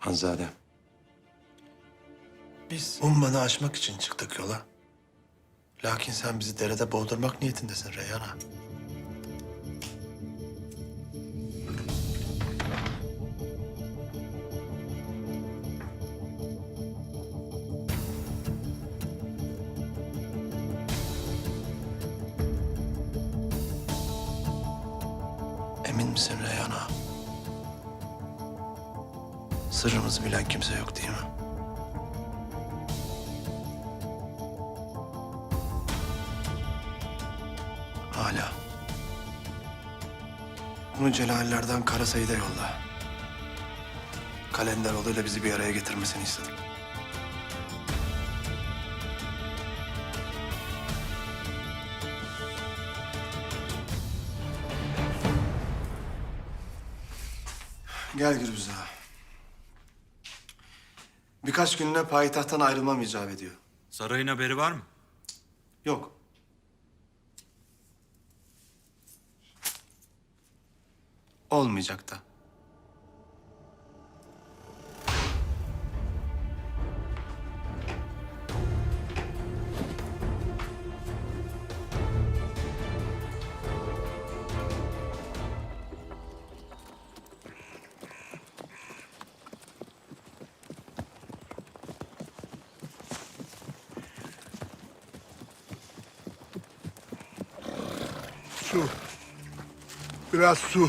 Hanzade. Biz ummanı aşmak için çıktık yola. Lakin sen bizi derede boğdurmak niyetindesin Reyhan'a. Emin misin Reyhan'a? Sırrımızı bilen kimse yok değil mi? Hala. Bunu Celallerden Karasay'ı da yolla. Kalenderoğlu'yla bizi bir araya getirmesini istedim. Gel Gürbüz ağa. Birkaç gününe payitahttan ayrılmam icap ediyor. Sarayın haberi var mı? Yok. Olmayacak da. Su. Biraz su.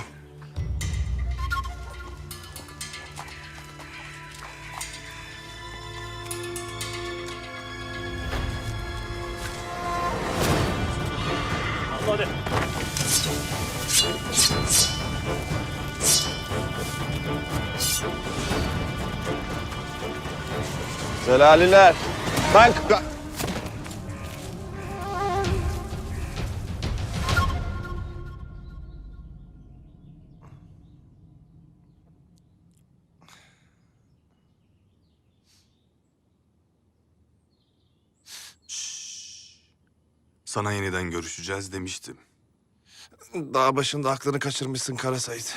Zelaliler. Tank. Sana yeniden görüşeceğiz demiştim. Dağ başında aklını kaçırmışsın Kara Sait.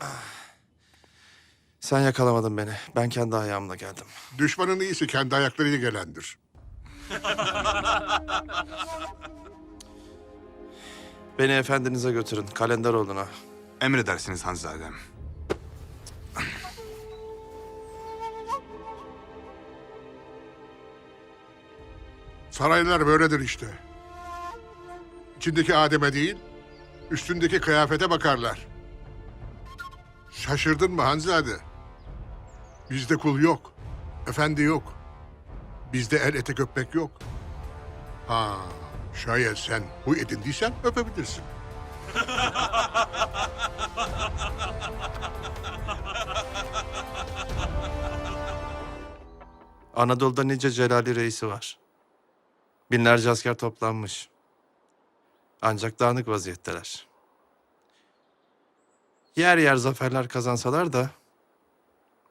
Ah. Sen yakalamadın beni. Ben kendi ayağımla geldim. Düşmanın iyisi kendi ayaklarıyla gelendir. Beni efendinize götürün. Kalenderoğlu'na. Emredersiniz Hanzadem. Saraylar böyledir işte. İçindeki Adem'e değil, üstündeki kıyafete bakarlar. Şaşırdın mı Hanzade? Bizde kul yok, efendi yok. Bizde el ete öpmek yok. Ha, şayet sen bu edindiysen öpebilirsin. Anadolu'da nice Celali reisi var. Binlerce asker toplanmış. Ancak dağınık vaziyetteler. Yer yer zaferler kazansalar da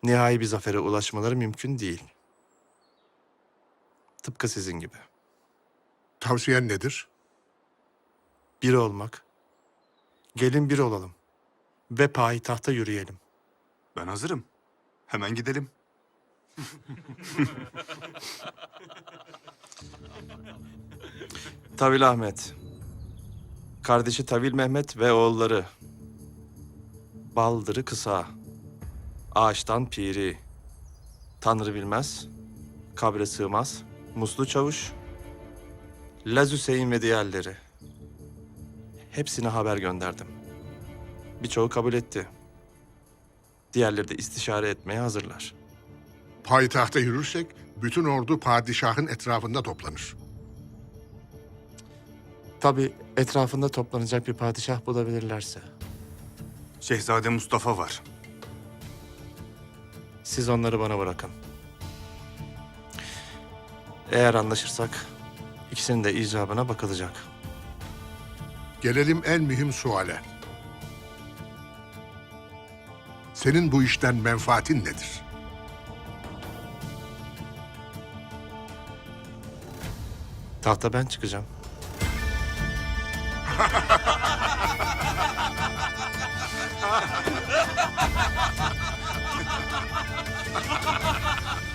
nihai bir zafere ulaşmaları mümkün değil. Tıpkı sizin gibi. Tavsiyen nedir? Bir olmak. Gelin bir olalım. Ve payitahta yürüyelim. Ben hazırım. Hemen gidelim. Tavil Ahmet. Kardeşi Tavil Mehmet ve oğulları. Baldırı kısa. Ağaçtan piri. Tanrı bilmez. Kabre sığmaz. Muslu çavuş. Laz Hüseyin ve diğerleri. Hepsine haber gönderdim. Birçoğu kabul etti. Diğerleri de istişare etmeye hazırlar. Payitahta yürürsek bütün ordu padişahın etrafında toplanır. Tabii etrafında toplanacak bir padişah bulabilirlerse. Şehzade Mustafa var. Siz onları bana bırakın. Eğer anlaşırsak ikisinin de icabına bakılacak. Gelelim en mühim suale. Senin bu işten menfaatin nedir? Tahta ben çıkacağım.